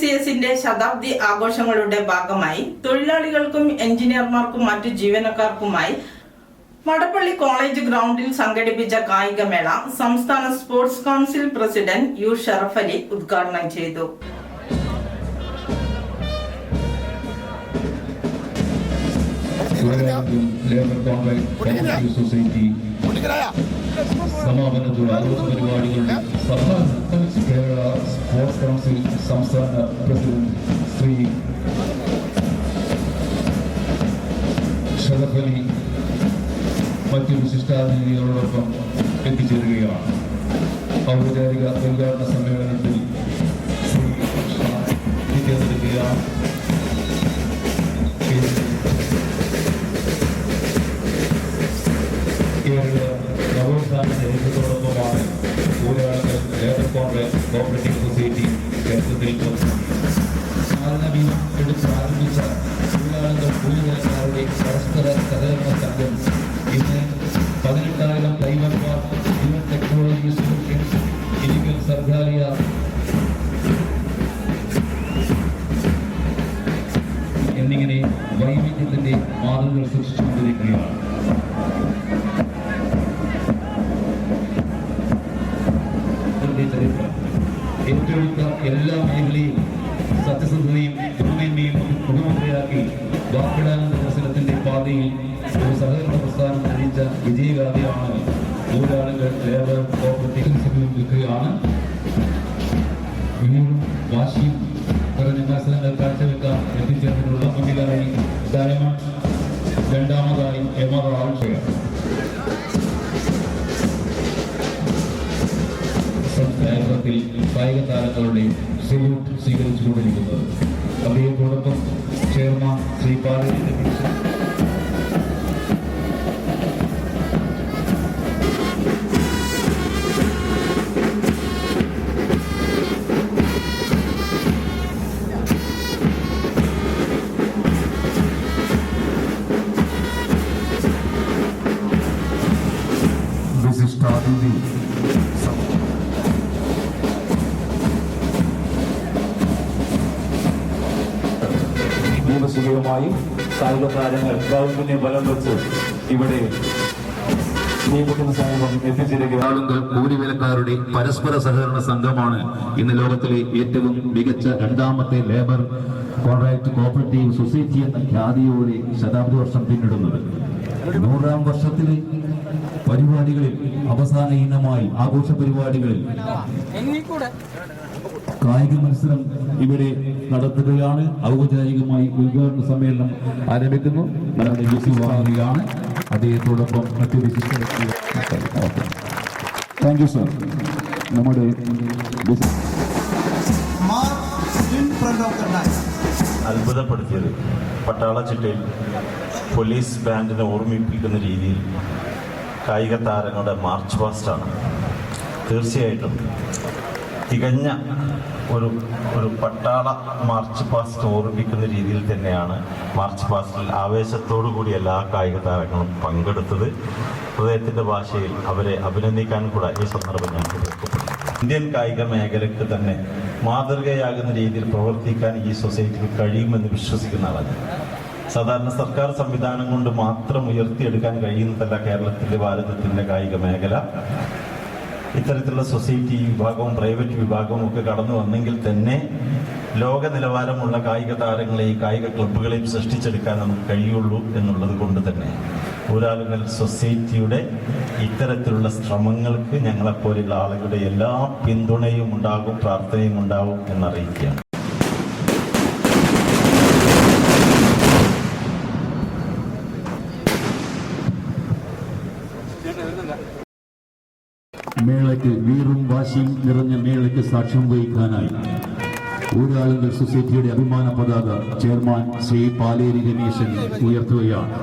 C എസിന്റെ ശതാബ്ദി ആഘോഷങ്ങളുടെ ഭാഗമായി തൊഴിലാളികൾക്കും എഞ്ചിനീയർമാർക്കും മറ്റു ജീവനക്കാർക്കുമായി മടപ്പള്ളി കോളേജ് ഗ്രൗണ്ടിൽ സംഘടിപ്പിച്ച കായികമേള സംസ്ഥാന sports council president U Sharaf Ali ഉദ്ഘാടനം ചെയ്തു. സൊസൈറ്റി സമാപനത്തോടെ ആഘോഷ പരിപാടികളുടെ സഭ കേരള സ്പോർട്സ് കൗൺസിൽ സംസ്ഥാന പ്രസിഡന്റ് ശ്രീ ഷറഫ് അലി മറ്റു വിശിഷ്ടാതിഥികളോടൊപ്പം എത്തിച്ചേരുകയാണ്. ഔപചാരിക ഉദ്ഘാടന സമ്മേളനത്തിൽ ശ്രീ ഷാ നവോത്ഥാന ചരിത്രത്തോടൊപ്പമാണ് ഊരാളുകൾ ലേബർ കോൺഗ്രസ് കോപ്പറേറ്റീവ് സൊസൈറ്റി മാനവീ എടുത്ത് ആരംഭിച്ച തൊഴിലാളികൾ കൂലിവേലക്കാരുടെ പരസ്പര സഹകരണ സംഘം ഡ്രൈവർമാർ ഹ്യൂമൻ ടെക്നോളജി സൊല്യൂഷൻസ് ഇരിക്കൽ സർഗാലയ എന്നിങ്ങനെ വൈവിധ്യത്തിന്റെ മാതൃകൾ സൃഷ്ടിച്ചുകൊണ്ടിരിക്കുകയാണ്. ഏറ്റെടുത്ത എല്ലാ മേഖലയും സത്യസന്ധതയും ഗുണമേന്മയും മുഖമുദ്രയാക്കി വാക്കിടാനന്ദ പ്രസരത്തിന്റെ പാതയിൽ ഒരു സഹകരണ പ്രസ്ഥാനം നയിച്ച വിജയഗാഥയാണ് തൊഴിലാളികൾ ലേബർ കോപ്പറേറ്റീവ് നിൽക്കുകയാണ്. ഇനിയും വാശിയും കുറഞ്ഞ മത്സരങ്ങൾ കാഴ്ചവെക്കാൻ എത്തിച്ചേർന്നിട്ടുള്ള മുന്നിലായി ഡയമണ്ട് രണ്ടാമതായി എമറാൾഡ് സംസ്ഥാനത്തിൽ കായിക താരങ്ങളുടെ സല്യൂട്ട് സ്വീകരിച്ചുകൊണ്ടിരിക്കുന്നത്. അദ്ദേഹത്തോടൊപ്പം ചെയർമാൻ ശ്രീ പാലി നിയമസുഖവുമായി കായിക താരങ്ങൾ ഗ്രൗണ്ടിനെ ബലം വെച്ച് ഇവിടെ ആളുകൾ കൂലിവേലക്കാരുടെ പരസ്പര സഹകരണ സംഘമാണ് ഇന്ന് ലോകത്തിലെ ഏറ്റവും മികച്ച രണ്ടാമത്തെ ലേബർ കോൺട്രാക്ട് കോപ്പറേറ്റീവ് സൊസൈറ്റി എന്ന ഖ്യാതിയോടെ ശതാബ്ദി വർഷം പിന്നിടുന്നത്. നൂറാം വർഷത്തിലെ പരിപാടികളിൽ അവസാന ഇനമായി ആഘോഷ പരിപാടികളിൽ കായിക മത്സരം ഇവിടെ നടത്തുകയാണ്. ഔപചാരികമായി ഉദ്ഘാടന സമ്മേളനം ആരംഭിക്കുന്നു. നമ്മുടെ വാങ്ങുകയാണ് അദ്ദേഹത്തോടൊപ്പം മറ്റു താങ്ക് യു സർ നമ്മുടെ. അത്ഭുതപ്പെടുത്തിയത് പട്ടാള ചിട്ടയിൽ പോലീസ് ബാൻഡിനെ ഓർമ്മിപ്പിക്കുന്ന രീതിയിൽ കായിക താരങ്ങളുടെ മാർച്ച് പാസ്റ്റാണ്. തീർച്ചയായിട്ടും തികഞ്ഞ ഒരു ഒരു പട്ടാള മാർച്ച് പാസ്റ്റ് ഓർമ്മിക്കുന്ന രീതിയിൽ തന്നെയാണ് മാർച്ച് പാസ്റ്റിൽ ആവേശത്തോടു കൂടി എല്ലാ കായിക താരങ്ങളും പങ്കെടുത്തത്. ഹൃദയത്തിന്റെ ഭാഷയിൽ അവരെ അഭിനന്ദിക്കാൻ കൂടെ ഈ സന്ദർഭം ഞാൻ ഇന്ത്യൻ കായിക മേഖലയ്ക്ക് തന്നെ മാതൃകയാകുന്ന രീതിയിൽ പ്രവർത്തിക്കാൻ ഈ സൊസൈറ്റിക്ക് കഴിയുമെന്ന് വിശ്വസിക്കുന്ന ആളാണ് സാധാരണ സർക്കാർ സംവിധാനം കൊണ്ട് മാത്രം ഉയർത്തിയെടുക്കാൻ കഴിയുന്നതല്ല കേരളത്തിലെ ഭാരതത്തിന്റെ കായിക മേഖല. ഇത്തരത്തിലുള്ള സൊസൈറ്റി വിഭാഗവും പ്രൈവറ്റ് വിഭാഗവും ഒക്കെ കടന്നു വന്നെങ്കിൽ തന്നെ ലോക നിലവാരമുള്ള കായിക താരങ്ങളെയും കായിക ക്ലബ്ബുകളെയും സൃഷ്ടിച്ചെടുക്കാൻ നമുക്ക് കഴിയുള്ളൂ എന്നുള്ളത് കൊണ്ട് തന്നെ ഊരാളുകൾ സൊസൈറ്റിയുടെ ഇത്തരത്തിലുള്ള ശ്രമങ്ങൾക്ക് ഞങ്ങളെപ്പോലെയുള്ള ആളുകളുടെ എല്ലാ പിന്തുണയും ഉണ്ടാകും പ്രാർത്ഥനയും ഉണ്ടാകും എന്നറിയിക്കുകയാണ്. മേളയ്ക്ക് വീറും വാശിയും നിറഞ്ഞ മേളയ്ക്ക് സാക്ഷ്യം വഹിക്കാനായി ഊരാളുങ്കൽ സൊസൈറ്റിയുടെ അഭിമാന പതാക ചെയർമാൻ ശ്രീ പാലേരി രമേശൻ ഉയർത്തുകയാണ്.